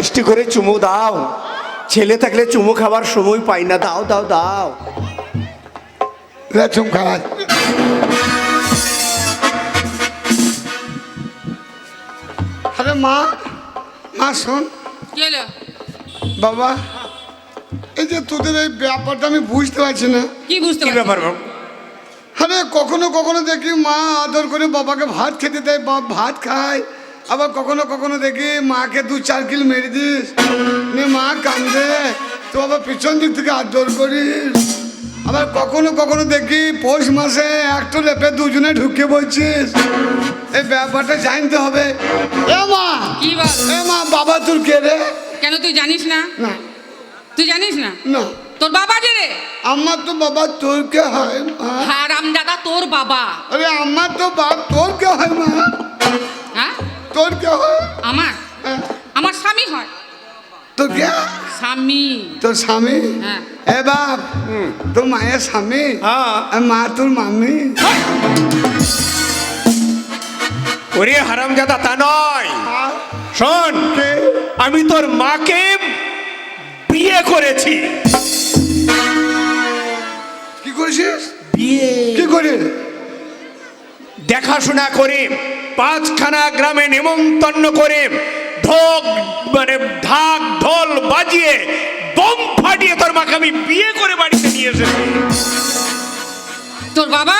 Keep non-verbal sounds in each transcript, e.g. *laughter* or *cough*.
মিষ্টি করে চুমু দাও। ছেলে থাকলে চুমু খাবার সময় পাই না। দাও দাও দাও। চুম খাওয়াই। আরে মা মা শোন। বাবা এই যে তোদের এই ব্যাপারটা আমি বুঝতে পারছি না। কি বুঝতে ব্যাপার আরে কখনো কখনো দেখি মা আদর করে বাবাকে ভাত খেতে দেয় বাপ ভাত খায়। আবার কখনো কখনো দেখি মাকে দু চার কিল মেরে দিস। মা কান্দে তো আবার পিছন দিক থেকে আদর করিস। আবার কখনো কখনো দেখি পৌষ মাসে একটু লেপে দুজনে ঢুকে বলছিস এই ব্যাপারটা জানতে হবে। এ মা! কি বল? এ মা বাবা তোর কে রে? কেন তুই জানিস না? না। তুই জানিস না? না। তোর বাবা যে রে? আমার তো বাবা তোর কে? হয় মা। হারাম দাদা তোর বাবা। আরে আমার তো বাপ তোর কে? হয় মা। হ্যাঁ? তোর কে হয়? আমার? হ্যাঁ, আমার স্বামী হয়। তোর কে? স্বামী। তোর স্বামী? হ্যাঁ। এ বাপ তোর মায়ের স্বামী? হ্যাঁ। মা তোর মামি? ওরে হারামজাদা তা নয়। শোন আমি তোর মাকে বিয়ে করেছি। কি করেছিস? বিয়ে। কি করে দেখাশোনা করে পাঁচখানা গ্রামে নেমন্তন্ন করে ঢোক মানে ঢাক ঢোল বাজিয়ে বোম ফাটিয়ে তোর মাকে আমি বিয়ে করে বাড়িতে নিয়ে এসেছি। তোর বাবা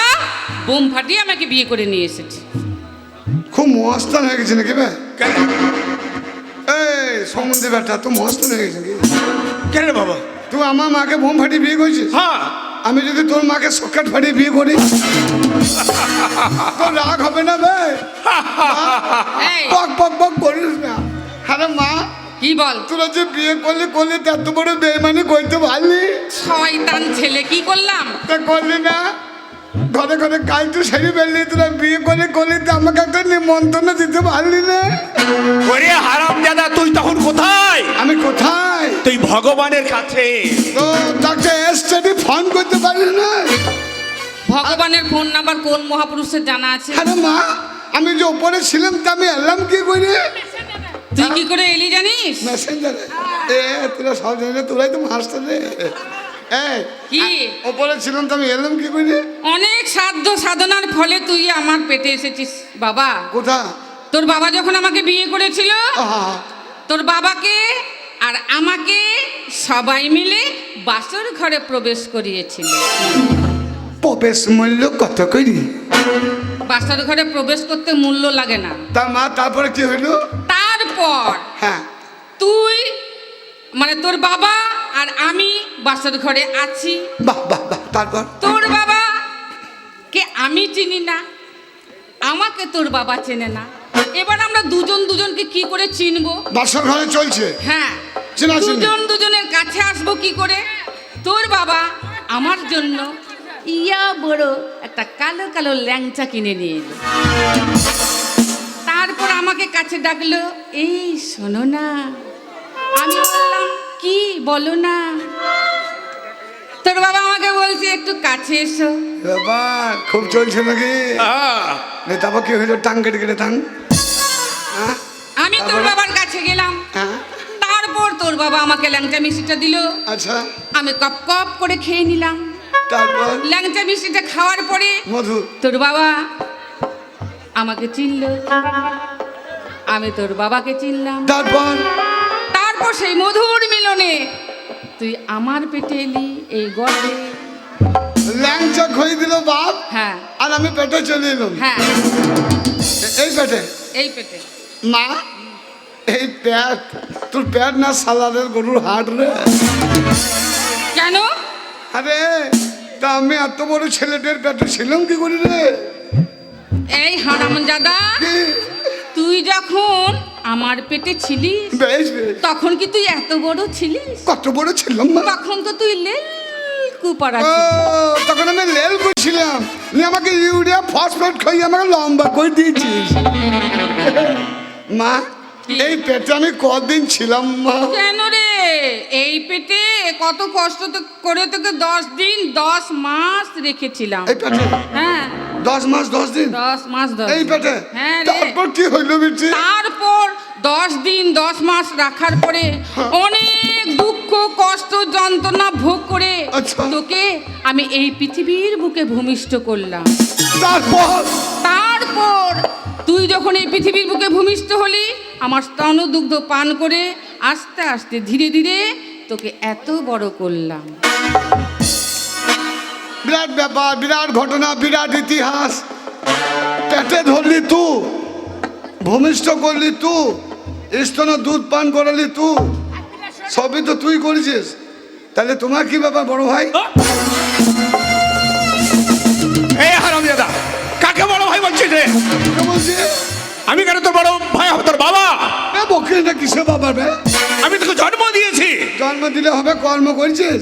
বোম ফাটিয়ে আমাকে বিয়ে করে নিয়ে এসেছে। খুব মস্তান হয়ে গেছে নাকি বে? কেন? এই সম্বন্ধে বেটা তো মস্তান হয়ে গেছে নাকি? কেন বাবা? তুই আমার মাকে বোম ফাটিয়ে বিয়ে করেছিস? হ্যাঁ। আমি যদি তোর মাকে সকেট ফাটিয়ে বিয়ে করি তোর রাগ হবে না বে। এই। বক বক বক করিস না। আরে মা কি বল? তোরা যে বিয়ে করলি করলি তা এত বড় বেমানি করতে পারলি? শয়তান ছেলে কি করলাম? তা করলি না। ঘরে ঘরে কাজ তো সেরে ফেললি তোরা বিয়ে করে করলি তো আমাকে একটা নিমন্ত্রণ দিতে পারলি না। ওরে হারামজাদা তুই তখন কোথায়? ভগবানের কাছে। তো ডাক্তার এসটি ফোন করতে পারলি না। ভগবানের ফোন নাম্বার কোন মহাপুরুষের জানা আছে? আরে মা আমি যে ওপরে ছিলাম তা আমি এলাম কি করে? তুই কি করে এলি জানিস? মেসেঞ্জারে এ। তোরা সব জানে তোরাই তো মাস্টার রে। কি? ওপরে ছিলাম তো আমি এলাম কি করে? অনেক সাধ্য সাধনার ফলে তুই আমার পেটে এসেছিস বাবা। কোথা তোর বাবা যখন আমাকে বিয়ে করেছিল তোর বাবাকে আর আমাকে সবাই মিলে বাসর ঘরে প্রবেশ করিয়েছিল। প্রবেশ মূল্য কত করি? বাসর ঘরে প্রবেশ করতে মূল্য লাগে না। তা মা তারপরে কি হলো? তারপর হ্যাঁ। তুই মানে তোর বাবা আর আমি বাসর ঘরে আছি। বাহ বাহ বাহ তারপর? তোর বাবা কে আমি চিনি না আমাকে তোর বাবা চেনে না। এবার আমরা দুজন দুজনকে কি করে চিনবো? বাসর ঘরে চলছে? হ্যাঁ। দুজন দুজনের কাছে আসব কি করে? তোর বাবা আমার জন্য ইয়া বড় একটা কালো কালো ল্যাংচা কিনে নিয়ে এলো। তারপর আমাকে কাছে ডাকলো এই শোনো না। আমি বললাম কি বলো না? তোর বাবা আমাকে বলছে একটু কাছে এসো। বাবা খুব চলছে নাকি? তারপর কি হইল টাং কেটে কেটে টাং হ্যাঁ? আমি তোর বাবার কাছে গেলাম। হ্যাঁ? তারপর তোর বাবা আমাকে ল্যাংচা মিষ্টিটা দিল। আচ্ছা। আমি কপ কপ করে খেয়ে নিলাম। তারপর? ল্যাংচা মিষ্টিটা খাওয়ার পরে মধু। তোর বাবা আমাকে চিনল। আমি তোর বাবাকে চিনলাম। তারপর? তারপর সেই মধুর মিলনে তুই আমার পেটে এলি এই গর্বে। ল্যাংচা খই দিল বাপ? হ্যাঁ। আর আমি পেটে চলে এলাম। হ্যাঁ। এই পেটে? এই পেটে। মা এই প্যাট তোর প্যাট না সালাদের গরুর হাট রে? কেন? আরে তা আমি এত বড় ছেলেদের পেটে ছিলাম কি করি রে? এই হারাম দাদা তুই যখন আমার পেটে ছিলিস বেশ বেশ। তখন কি তুই এত বড় ছিলিস? কত বড় ছিলাম তখন তো তুই লেল কুপারা তখন আমি লেল করছিলাম নিয়ে আমাকে ইউরিয়া ফসফেট খাইয়ে আমাকে লম্বা করে দিয়েছিস। মা এই পেটে আমি কদিন ছিলাম মা। কেন রে? এই পেটে কত কষ্ট তো করে তোকে দশ দিন দশ মাস রেখেছিলাম। এই পেটে? হ্যাঁ। দশ মাস দশ দিন? দশ মাস দশ এই পেটে? হ্যাঁ তারপর কি হইল বিটি? তারপর দশ দিন দশ মাস রাখার পরে অনেক দুঃখ কষ্ট যন্ত্রণা ভোগ করে আচ্ছা। তোকে আমি এই পৃথিবীর বুকে ভূমিষ্ঠ করলাম। তারপর? তারপর তুই যখন এই পৃথিবীর বুকে ভূমিষ্ঠ হলি আমার স্তন দুগ্ধ পান করে আস্তে আস্তে ধীরে ধীরে তোকে এত বড় করলাম। বিরাট ব্যাপার বিরাট ঘটনা বিরাট ইতিহাস। পেটে ধরলি তু ভূমিষ্ঠ করলি তু স্তন দুধ পান করালি তু। সবই তো তুই করেছিস। তাহলে তোমার কি ব্যাপার বড় ভাই? এই হারাম দাদা কাকে বড় ভাই বলছিস রে? বলছি? আমি কেন তোর বড় ভাই হবে তোর বাবা? এ বকরিটা কিসে বাবার বে? আমি তোকে জন্ম দিয়েছি। জন্ম দিলে হবে কর্ম করেছিস?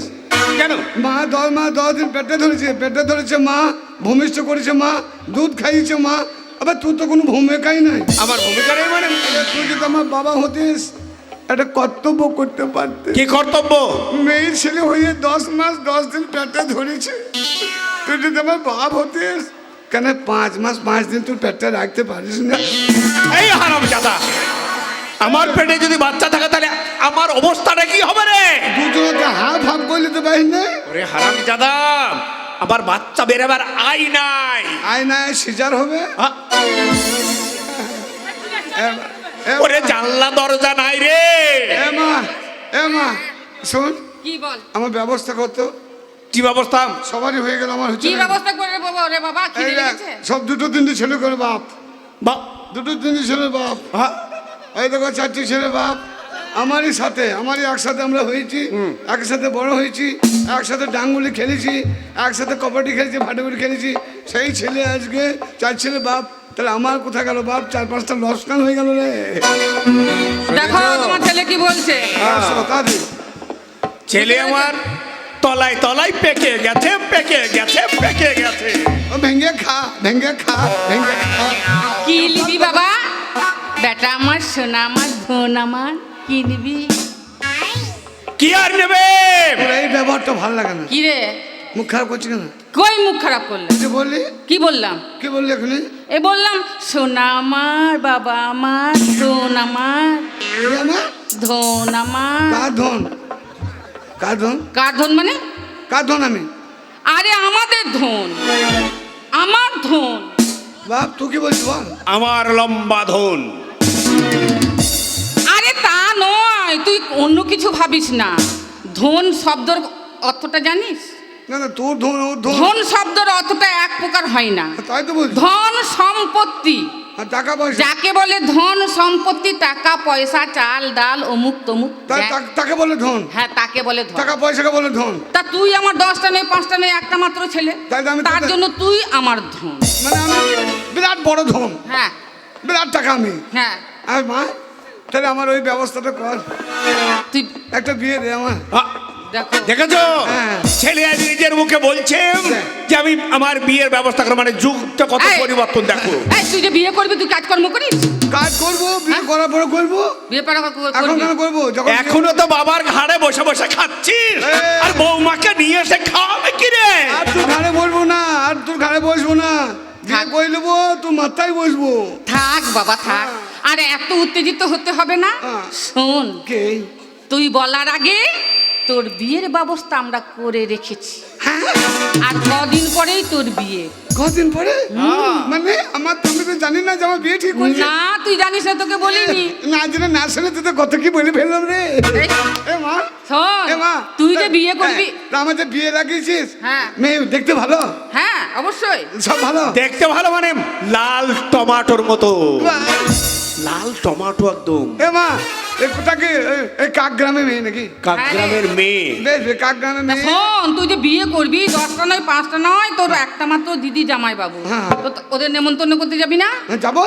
কেন? মা দশ মা দশ দিন পেটে ধরেছে পেটে ধরেছে মা ভূমিষ্ঠ করেছে মা দুধ খাইয়েছে মা। আবার তুই তো কোনো ভূমিকাই নাই। আমার ভূমিকা নেই মানে? তুই যদি আমার বাবা হতিস একটা কর্তব্য করতে পারতে। কি কর্তব্য? মেয়ে ছেলে হয়ে দশ মাস দশ দিন পেটে ধরেছে। তুই যদি আমার বাপ হতিস কেন পাঁচ মাস পাঁচ দিন তুই পেটে রাখতে পারিস না? এই হারাম দাদা আমার পেটে যদি বাচ্চা থাকে তাহলে আমার অবস্থাটা কি হবে রে? দুজনকে হাফ হাফ করলে তো পারিস না? ওরে হারাম দাদা আমার বাচ্চা বেরোবার আই নাই। আয়নায় সিজার হবে? এ- ওরে জানলা দরজা নাই রে। এ মা এ মা শোন। কি বল? আমার ব্যবস্থা করতো। কি ব্যবস্থা? সবারই হয়ে গেল আমার হচ্ছে কি ব্যবস্থা করে বাবা রে বাবা? কি লেগেছে সব দুটো তিনটে ছেলে করে বাপ। বাপ দুটো তিনটে ছেলে বাপ। হ্যাঁ, এই দেখো চারটি ছেলে বাপ। আমারই সাথে আমারই একসাথে আমরা হয়েছি একসাথে বড় হয়েছি একসাথে ডাঙ্গুলি খেলেছি একসাথে কবাডি খেলেছি ফাটাফুটি খেলেছি। সেই ছেলে আজকে চার ছেলে বাপ তাহলে আমার কোথায় গেল বাপ? চার পাঁচটা লসকান হয়ে গেল রে? দেখো তোমার ছেলে কি বলছে? আসো, ছেলে আমার তলায় তলায় পেকে গেছে পেকে গেছে পেকে গেছে। ও ভেঙ্গে খা ভেঙ্গে খা ভেঙ্গে খা। কি নিবি বাবা? বেটা আমার সোনা আমার ধন আমার কি নিবি? কি আর নেবে? এই ব্যবহারটা ভালো লাগে না। কি রে? মুখ খারাপ করছি কেন? কই মুখ খারাপ করলে? যে বললি? কি বললাম? কি বললি এখানে? এ বললাম সোনা আমার বাবা আমার ধন আমার আমার? ধন আমার। কার ধন? কার ধন? কার ধন মানে? কার ধন আমি? আরে আমাদের ধন। আমার ধন। বাপ তুই কি বলছিস বল? আমার লম্বা ধন। আরে তা নয় তুই অন্য কিছু ভাবিস না। ধন শব্দর অর্থটা জানিস? না না তোর ধন শব্দর অর্থটা এক প্রকার হয় না। তাই তো বলছি। ধন সম্পত্তি। আর টাকা পয়সা। যাকে বলে ধন সম্পত্তি টাকা পয়সা চাল ডাল অমুক তমুক। তাকে বলে ধন। হ্যাঁ তাকে বলে ধন। টাকা পয়সাকে বলে ধন। তা তুই আমার দশটা নেই পাঁচটা নেই একটা মাত্র ছেলে। তাই তো আমি তার জন্য তুই আমার ধন। মানে আমি বিরাট বড় ধন। হ্যাঁ। বিরাট টাকা আমি। হ্যাঁ। আর মা তাহলে আমার ওই ব্যবস্থাটা কর। তুই একটা বিয়ে দে আমার দেখেছ? হ্যাঁ। ছেলে নিজের মুখে বলছে যে আমি আমার বিয়ের ব্যবস্থা করব মানে যুগটা কত পরিবর্তন দেখো। এই তুই যে বিয়ে করবি তুই কাজকর্ম করিস? কাজ করব বিয়ে হ্যাঁ? করার পরে করব। বিয়ে পড়া এখন কেন করব? যখন এখনও তো বাবার ঘাড়ে বসে বসে খাচ্ছিস। আর বৌমাকে নিয়ে এসে খাওয়াবে কি রে আর তোর ঘাড়ে বসবো না আর তোর ঘাড়ে বসবো না। বিয়ে থাক। করে নেব তোর মাথায় বসবো। থাক বাবা থাক। আর এত উত্তেজিত হতে হবে না? হ্যাঁ। শোন কে? তুই বলার আগে তোর বিয়ের ব্যবস্থা আমরা করে রেখেছি। হ্যাঁ আর কদিন পরেই তোর বিয়ে। কদিন পরে? মানে আমার তুমি তো জানি না যে আমার বিয়ে ঠিক করছে না তুই জানিস না তোকে বলিনি। না জেনে না শুনে তুই তো কত কি বলে ফেললাম রে। এ মা শোন এ মা। তুই যে বিয়ে করবি হ্যাঁ, তা আমাদের বিয়ে লাগিয়েছিস হ্যাঁ। মেয়ে দেখতে ভালো? হ্যাঁ অবশ্যই। সব ভালো? দেখতে ভালো মানে লাল টমাটোর মতো। লাল টমাটো একদম। এ মা কোথাকে এই মেয়ে নাকি? কাকগ্রামের মেয়ে। বেশ মেয়ে। শোন তুই যে বিয়ে করবি দশটা নয় পাঁচটা নয় তোর একটা মাত্র দিদি জামাই বাবু হ্যাঁ। তো তো ওদের নেমন্তন্ন করতে যাবি না? হ্যাঁ, যাব।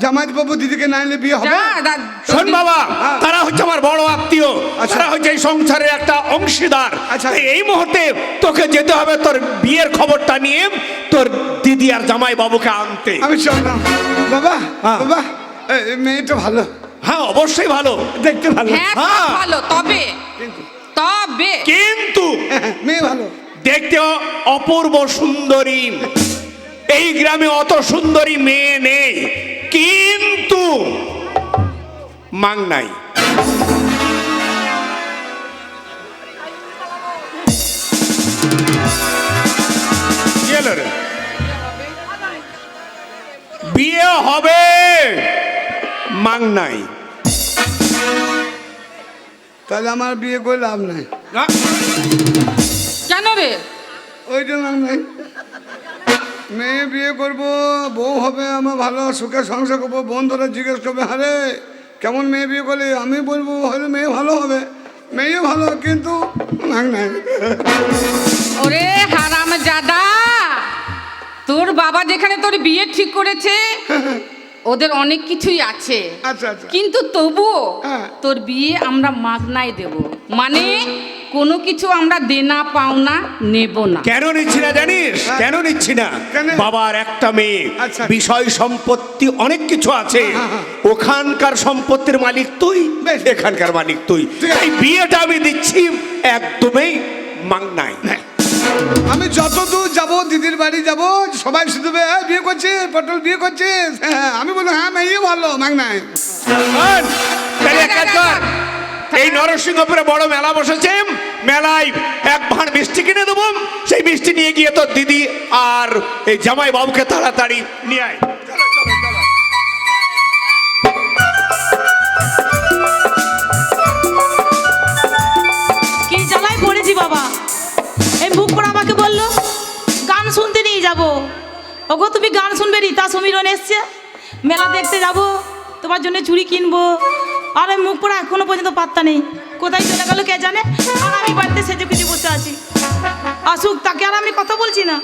জামাই বাবু দিদিকে না এলে বিয়ে হবে? শোন বাবা হ্যাঁ। তারা হচ্ছে আমার বড় আত্মীয়। আচ্ছা। তারা হচ্ছে এই সংসারের একটা অংশীদার। আচ্ছা। এই মুহূর্তে তোকে যেতে হবে তোর বিয়ের খবরটা নিয়ে তোর দিদি আর জামাই বাবুকে আনতে। আমি চললাম। বাবা হ্যাঁ। বাবা মেয়েটা ভালো। হ্যাঁ অবশ্যই ভালো। দেখতে ভালো। হ্যাঁ হ্যাঁ। ভালো তবে তবে। কিন্তু *laughs* মেয়ে ভালো। দেখতে অপূর্ব সুন্দরী। এই গ্রামে অত সুন্দরী মেয়ে নেই। কিন্তু মাং নাই। রে? বিয়ে হবে। মাং নাই। তাহলে আমার বিয়ে করে লাভ নাই। কেন রে? ওইটা মাং নাই। মেয়ে বিয়ে করব বউ হবে আমার ভালো সুখে সংসার করব বন্ধুরা জিজ্ঞেস করবে আরে কেমন মেয়ে বিয়ে করলে? আমি বলব হয়তো মেয়ে ভালো হবে। মেয়ে ভালো কিন্তু ওরে হারাম জাদা তোর বাবা যেখানে তোর বিয়ে ঠিক করেছে *laughs* ওদের অনেক কিছুই আছে। আচ্ছা আচ্ছা। কিন্তু তবুও হ্যাঁ। তোর বিয়ে আমরা মাগনাই দেব। মানে কোনো কিছু আমরা দেনা পাওনা নেব না। কেন নিচ্ছি না জানিস? কেন নিচ্ছি না? কেন? বাবার একটা মেয়ে। আচ্ছা। বিষয় সম্পত্তি অনেক কিছু আছে। হ্যাঁ, হ্যাঁ। ওখানকার সম্পত্তির মালিক তুই। এখানকার মালিক তুই। এই বিয়েটা আমি দিচ্ছি একদমই মাংনাই আমি যত দূর যাব, দিদির বাড়ি যাব, সবাই শুধু বিয়ে করছিস পটল বিয়ে করছিস হ্যাঁ আমি বলি হ্যাঁ মেয়ে ভালো, মাগ নাই। এই নরসিংহপুরে বড় মেলা বসেছে, মেলায় এক ভাঁড় মিষ্টি কিনে দেবো। সেই মিষ্টি নিয়ে গিয়ে তোর দিদি আর এই জামাই বাবুকে তাড়াতাড়ি নিয়ে আয়। নিয়ে যাব। ওগো তুমি গান শুনবে রীতা সমীরন এসছে। মেলা দেখতে যাব। তোমার জন্য চুড়ি কিনবো। আর ওই মুখ পড়া এখনও পর্যন্ত পাত্তা নেই। কোথায় চলে গেল কে জানে? আর আমি বাড়িতে সেজে খুঁজে বসে আছি। আসুক তাকে আর আমি কথা বলছি না।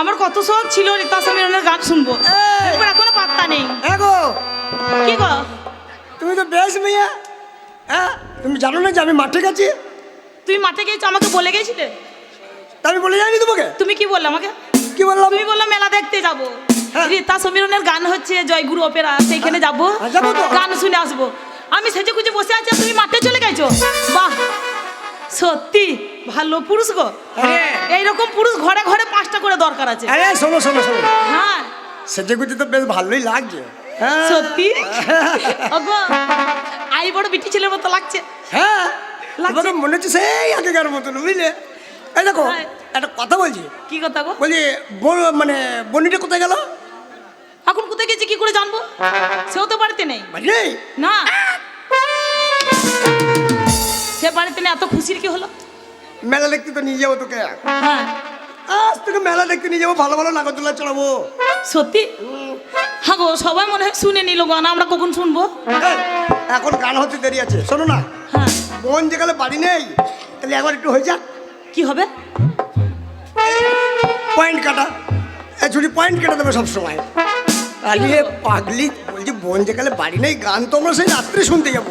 আমার কত শখ ছিল রীতা সমীরনের গান শুনব। এখনও পাত্তা নেই। এগো কি গো? তুমি তো বেশ মেয়ে। হ্যাঁ তুমি জানো না যে আমি মাঠে গেছি? তুমি মাঠে গিয়েছো আমাকে বলে গেছিলে? আমি বলে যাইনি তোমাকে? তুমি কি বললে আমাকে? কি বললাম? তুমি বলল মেলা দেখতে যাব। হ্যাঁ। রীতা সমীরনের গান হচ্ছে জয়গুরু অপেরা সেইখানে যাব। হ্যাঁ, যাব তো। গান শুনে আসব। আমি সেজে খুঁজে বসে আছি তুমি মাঠে চলে গেছো? বাহ! সত্যি? ভালো পুরুষ গো। হ্যাঁ। এইরকম পুরুষ ঘরে ঘরে পাঁচটা করে দরকার আছে। আরে শোনো শোনো শোনো। হ্যাঁ। সেজে গুজে তো বেশ ভালোই লাগছে। হ্যাঁ। সত্যি? *laughs* ওগো আই বড় বিটি ছেলের মতো লাগছে। হ্যাঁ। লাগছে। মনে হচ্ছে সেই আগেকার মতন বুঝলে? এই দেখো হ্যাঁ। একটা কথা বলছি। কি কথা গো? বলছি মানে বনিটা কোথায় গেল? এখন কোথায় গেছে কি করে জানব? সেও তো বাড়িতে নেই। না। সে বাড়িতে নেই এত খুশির কি হলো? মেলা দেখতে তো নিয়ে যাব তোকে। হ্যাঁ। আজ তোকে মেলা দেখতে নিয়ে যাব ভালো ভালো নাগরদোলা চড়াবো। সত্যি? হ্যাঁ গো সবাই মনে হয় শুনে নিল গান আমরা কখন শুনব? এখন গান হতে দেরি আছে শোনো না। হ্যাঁ। বোন যেখানে বাড়ি নেই তাহলে একবার একটু হয়ে যাক। কি হবে? পয়েন্ট কাটা। ছুটি পয়েন্ট কেটে দেবে সবসময়। আরে পাগলি বলছি বোন যেখানে বাড়ি নেই গান তো আমরা সেই রাত্রে শুনতে যাব।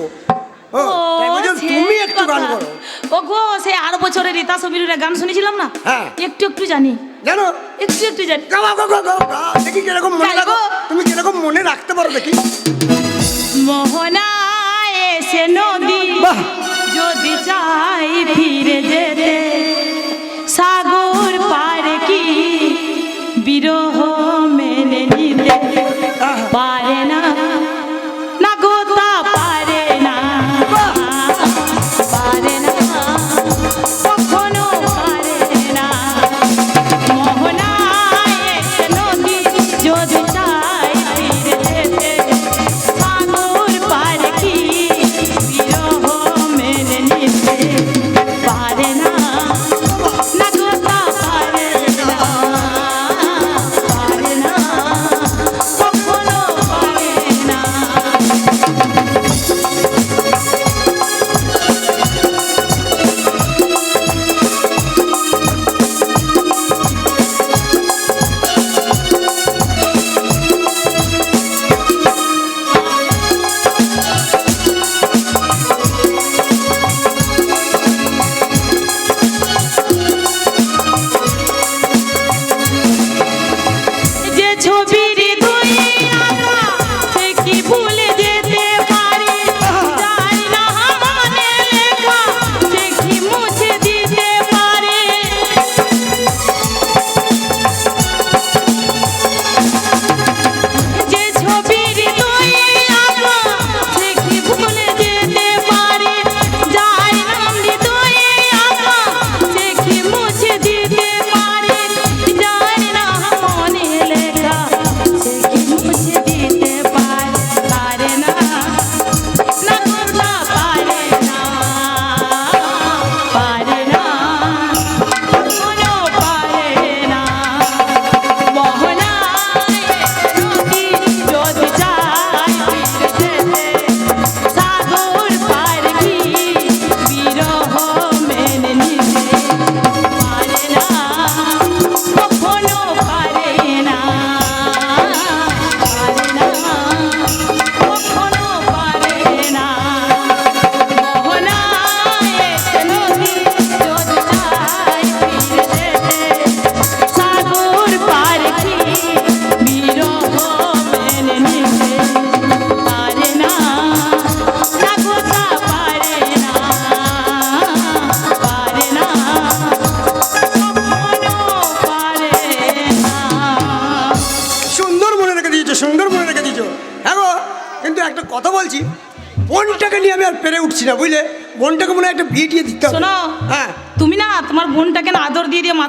তুমি একটু গান করো। ও গো সে আরও বছরে রীতা সবিরের গান শুনেছিলাম না? হ্যাঁ। একটু একটু জানি। জানো? একটু একটু জানি। গাও গাও। দেখি কীরকম মনে? রাখো। তুমি কীরকম মনে রাখতে পারো দেখি। মোহনা এসে নদী। যদি চাই ফিরে যেতে। ಸಾಗ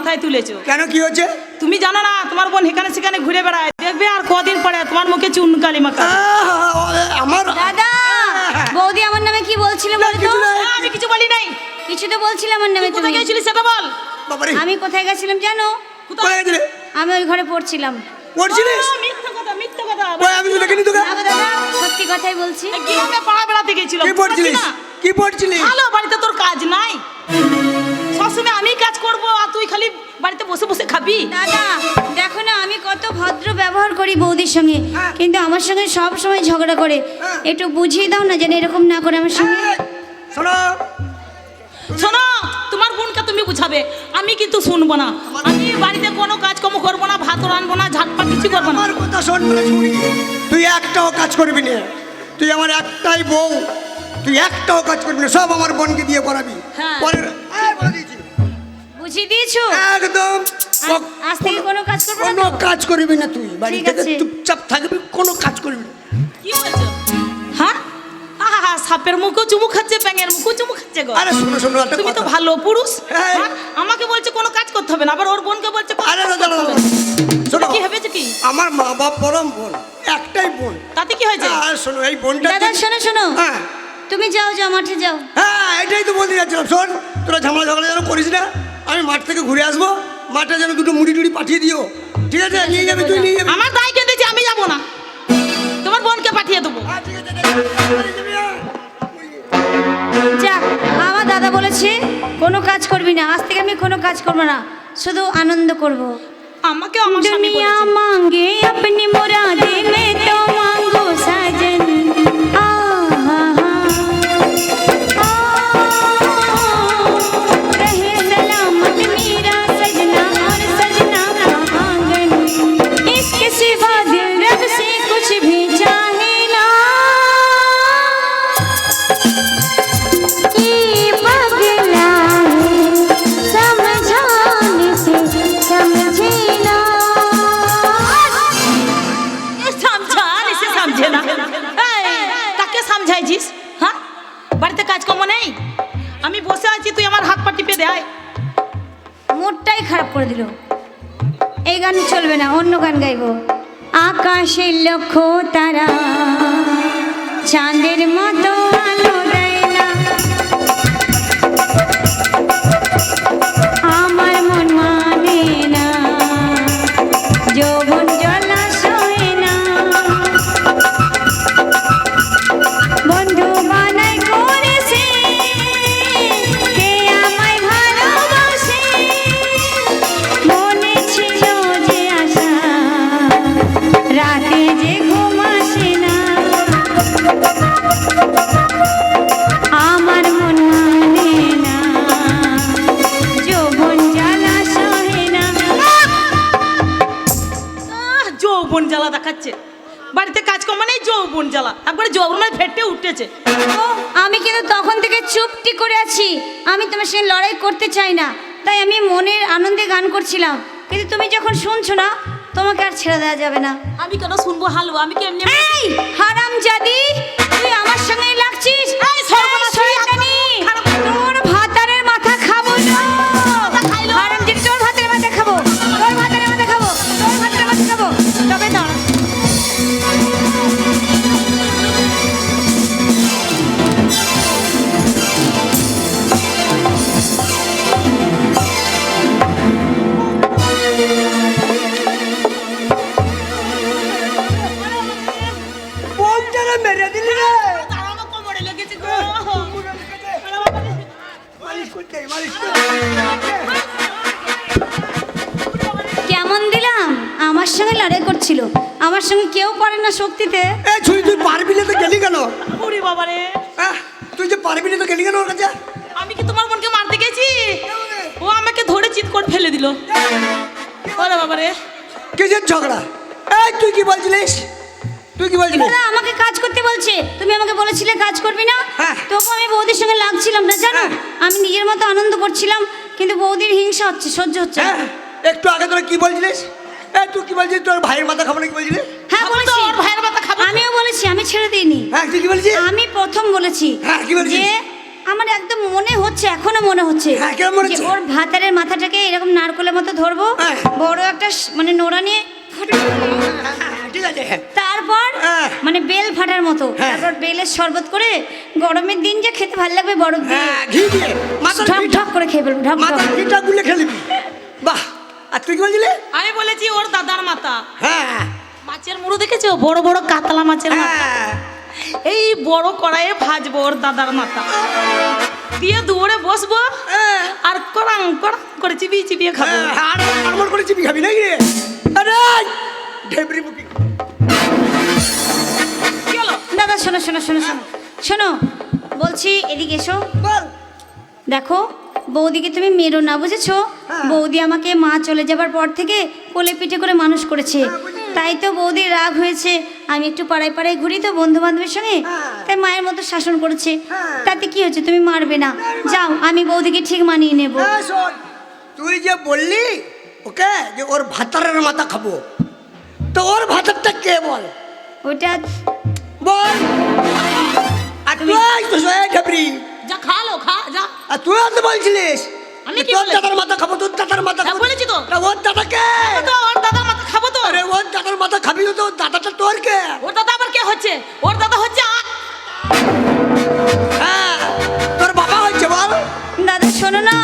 মাথায় তুলেছো। কেন কি হচ্ছে তুমি জানো না তোমার বোন এখানে সেখানে ঘুরে বেড়ায়। দেখবে আর কদিন পরে তোমার মুখে চুন কালি মাখা। আমার দাদা বৌদি আমার নামে কি বলছিলে বলো তো আমি কিছু বলি নাই। কিছু তো বলছিলে আমার নামে তুমি কোথায় গেছিলি সেটা বল। আমি কোথায় গেছিলাম জানো? কোথায় গেছিলে? আমি ওই ঘরে পড়ছিলাম। পড়ছিলিস? মিথ্যা কথা মিথ্যা কথা। আমি তো দেখিনি তোকে। দাদা সত্যি কথাই বলছি। এই পাড়া বেড়াতে গেছিল? কি পড়ছিলিস? কি পড়ছিলিস? ভালো বাড়িতে তোর কাজ নাই। সবসময় আমি কাজ করব আর তুই খালি বাড়িতে বসে বসে খাবি? দাদা দেখো না আমি কত ভদ্র ব্যবহার করি বৌদির সঙ্গে। হ্যাঁ। কিন্তু আমার সঙ্গে সব সময় ঝগড়া করে। হ্যাঁ। একটু বুঝিয়ে দাও না যেন এরকম না করে আমার সঙ্গে। শোনো। শোনো তোমার বোনকে তুমি বুঝাবে। আমি কিন্তু শুনব না। আমি বাড়িতে কোনো কাজকর্ম করব না ভাত রানবো না ঝাটপা কিছু করব না। আমার কথা শোন তুই একটাও কাজ করবি না। তুই আমার একটাই বউ। তুই একটাও কাজ করবি না। সব আমার বোনকে দিয়ে করাবি। হ্যাঁ। পরের। বুঝিয়ে দিয়েছ? একদম। আজ- থেকে কোনো কাজ করব না কোনো কাজ করবি না তুই। বাড়ি থেকে চুপচাপ থাকবি কোনো কাজ করবি না। কি বলছো হ্যাঁ? সাপের মুখও চুমু খাচ্ছে ব্যাঙের মুখও চুমু খাচ্ছে গো। আরে শোনো শোনো একটা তুমি তো ভালো পুরুষ। হ্যাঁ। আমাকে বলছে কোনো কাজ করতে হবে না আবার ওর বোনকে বলছে আরে। শোনো কি ভেবেছে কি? আমার মা বাপ পরম বোন একটাই বোন। তাতে কি হয়েছে? আর শোনো এই বোনটা দাদা শোনো শোনো। হ্যাঁ। তুমি যাও যাও মাঠে যাও। হ্যাঁ এটাই তো বলতে যাচ্ছিলাম। শোন তোরা ঝামেলা ঝগড়া যেন করিস না। আমি মাঠ থেকে ঘুরে আসব। মাঠে যেন দুটো মুড়ি টুড়ি পাঠিয়ে দিও। ঠিক আছে? নিয়ে যাবে তুই নিয়ে যাবে। আমার দায় কেঁদেছি আমি যাব না। তোমার বোনকে পাঠিয়ে দেবো। হ্যাঁ, আমার হ্যাঁ। দাদা বলেছে কোনো কাজ করবি না। আজ থেকে আমি কোনো কাজ করব না শুধু আনন্দ করব। আমাকে আমার স্বামী বলেছে। মাঙ্গে আপনি মোরাদে মে মুডটাই খারাপ করে দিল। এই গান চলবে না, অন্য গান গাইব। আকাশের লক্ষ্য তারা, চাঁদের মতো যৌবন জ্বালা দেখাচ্ছে। বাড়িতে কাজকর্ম নেই যৌবন জ্বালা। একবারে যৌবন মানে ফেটে উঠেছে। ও, আমি কিন্তু তখন থেকে চুপটি করে আছি। আমি তোমার সঙ্গে লড়াই করতে চাই না। তাই আমি মনের আনন্দে গান করছিলাম। কিন্তু তুমি যখন শুনছো না তোমাকে আর ছেড়ে দেওয়া যাবে না। আমি কেন শুনব হালু আমি কি এমনি হারাম জাদি তুই আমার সঙ্গে লাগছিস? কেমন দিলাম? আমার সঙ্গে লড়াই করছিল। আমার সঙ্গে কেউ পারে না শক্তিতে। এই ছুরি তুই পারবি না তো গেলি কেন? ওরে বাবা রে। তুই যে পারবি না তো গেলি কেন ওর কাছে? আমি কি তোমার বোনকে মারতে গেছি? ও আমাকে ধরে চিৎ করে ফেলে দিল। ওরে বাবা রে। কিসের ঝগড়া? এই তুই কি বলছিলিস? তুই কি বলছিলিস দাদা আমাকে কাজ করতে বলছে তুমি আমাকে বলেছিলে কাজ করবি না হ্যাঁ। তবু আমি বৌদির সঙ্গে লাগছিলাম না জানো হ্যাঁ। আমি নিজের মতো আনন্দ করছিলাম কিন্তু বৌদির হিংসা হচ্ছে সহ্য হচ্ছে। হ্যাঁ একটু আগে তোরা কি বলছিলিস তুই কি বলছিস তোর ভাইয়ের মাথা খাব না কি বলছিলিস হ্যাঁ বলেছি ভাইয়ের মাথা খাব আমিও বলেছি আমি ছেড়ে দিইনি হ্যাঁ তুই কি বলছিস আমি প্রথম বলেছি হ্যাঁ, কি বলেছিস? যে আমার একদম মনে হচ্ছে এখনও মনে হচ্ছে? ওর ভাতারের মাথাটাকে এরকম নারকলের মতো ধরবো। বড় একটা মানে নোড়া নিয়ে ঠিক আছে। তারপর হ্যাঁ। মানে বেল ফাটার মতো হ্যাঁ। তারপর বেলের শরবত করে গরমের দিন যে খেতে ভালো লাগবে বরফ দিয়ে হ্যাঁ ঘি দিয়ে। মাথার ঢক ঢক করে খেয়ে ফেলব ঢক ঢক। ঘিটা গুলে খেলবি বাহ আর তুই কি বলছিলি? আমি বলেছি ওর দাদার মাথা হ্যাঁ। মাছের মুড়ো দেখেছ? বড় বড় কাতলা মাছের মাথা। হ্যাঁ। এই বড় কড়াইয়ে ভাজবো ওর দাদার মাথা। দিয়ে দৌড়ে বসবো। হ্যাঁ। আর কড়াং কড়াং করে চিবিয়ে চিবিয়ে খাব। হ্যাঁ, আর করে চিপি খাবি নাকি? রে আরে ঢেবরি দাদা শোনো শোনো শোনো শোনো। শোনো বলছি এদিকে এসো। বল। দেখো বৌদিকে তুমি মেরো না বুঝেছ? হ্যাঁ। বৌদি আমাকে মা চলে যাবার পর থেকে কোলে পিঠে করে মানুষ করেছে। তাই তো বৌদির রাগ হয়েছে। আমি একটু পাড়ায় পাড়ায় ঘুরি তো বন্ধু বান্ধবের সঙ্গে। হ্যাঁ। তাই মায়ের মতো শাসন করেছে। হ্যাঁ। তাতে কি হচ্ছে তুমি মারবে না। যাও আমি বৌদিকে ঠিক মানিয়ে নেব। হ্যাঁ, তুই যে বললি ওকে যে ওর ভাতারের মাথা খাব তো ওর ভাতারটা কে বল? ওটা বল। আর তুই তো সোয়া ঢেবরি যা খা লো খা যা। আর তুই তো বলছিলিস? আমি কি তোর দাদার মাথা খাব তোর দাদার মাথা হ্যাঁ, খাব। বলেছি তো। তা ওর দাদাকে তো ওর দাদার মাথা খাব তো। আরে ওর দাদার মাথা খাবি তো তোর দাদাটা তোর কে? ওর দাদা আবার কে হচ্ছে? ওর দাদা হচ্ছে আ- হ্যাঁ তোর বাবা হচ্ছে বল। দাদা শোনো না।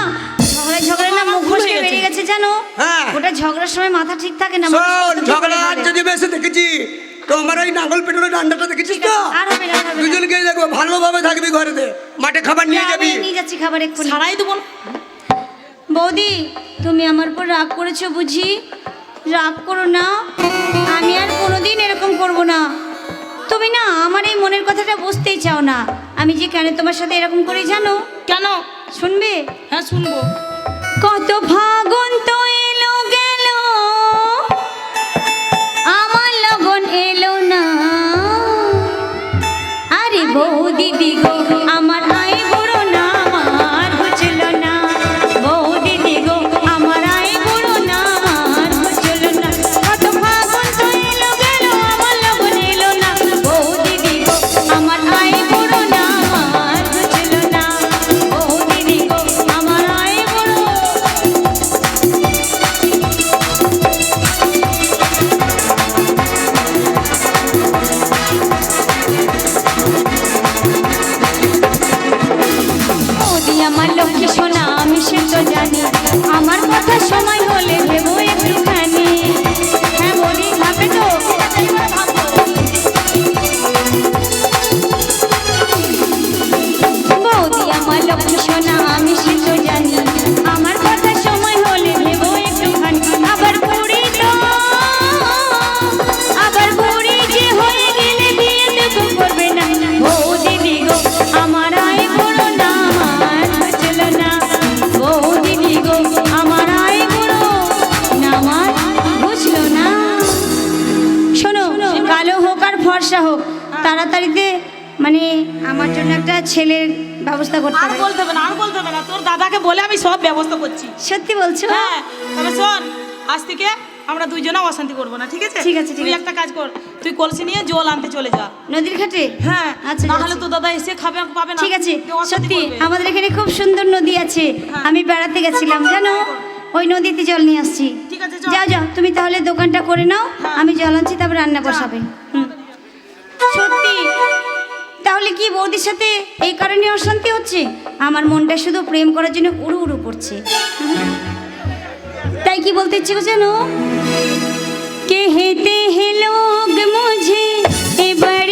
ঝগড়া ঝগড়া না মুখ গেছি। বেরিয়ে গেছে জানো? হ্যাঁ। ওটা ঝগড়ার সময় মাথা ঠিক থাকে না ঝগড়া। যদি বেশি দেখেছি তো আমার ওই নাঙ্গল পেটুলো ডান্ডাটা দেখেছিস তো? আর হবে না, আর হবে না। দুজনকে দেখব ভালোভাবে থাকবি ঘরেতে। মাঠে খাবার নিয়ে আমি যাবি। নিয়ে যাচ্ছি খাবার এক্ষুনি। ছাড়াই দেবো। বৌদি তুমি আমার উপর রাগ করেছ বুঝি? রাগ করো না আমি আর কোনোদিন এরকম করব না। তুমি না আমার এই মনের কথাটা বুঝতেই চাও না। আমি যে কেন তোমার সাথে এরকম করি জানো? কেন? শুনবে? হ্যাঁ শুনব। কত ফাগুন ফর্সা হোক তাড়াতাড়িতে মানে আমার জন্য একটা ছেলের ব্যবস্থা করতে আর বলতে হবে না আর বলতে হবে না। তোর দাদাকে বলে আমি সব ব্যবস্থা করছি। সত্যি বলছো? হ্যাঁ তবে শোন আজ থেকে আমরা দুইজনে অশান্তি করব না ঠিক আছে? ঠিক আছে, তুই একটা কাজ কর তুই কলসি নিয়ে জল আনতে চলে যা। নদীর ঘাটে? হ্যাঁ আচ্ছা না যাচ্ছি। হলে তো দাদা এসে খাবে পাবে না। ঠিক আছে সত্যি আমাদের এখানে খুব সুন্দর নদী আছে। হ্যাঁ। আমি বেড়াতে গেছিলাম জানো? ওই নদীতে জল নিয়ে আসছি। ঠিক আছে, যাও যাও তুমি তাহলে দোকানটা করে নাও হ্যাঁ। আমি জল আনছি তারপর রান্না বসাবে। হুম। সত্যি? তাহলে কি বৌদির সাথে এই কারণে অশান্তি হচ্ছে? আমার মনটা শুধু প্রেম করার জন্য উড়ু উড়ু করছে। তাই কি বলতে ইচ্ছে করছে কে হেতে হেলো মুঝে, এবার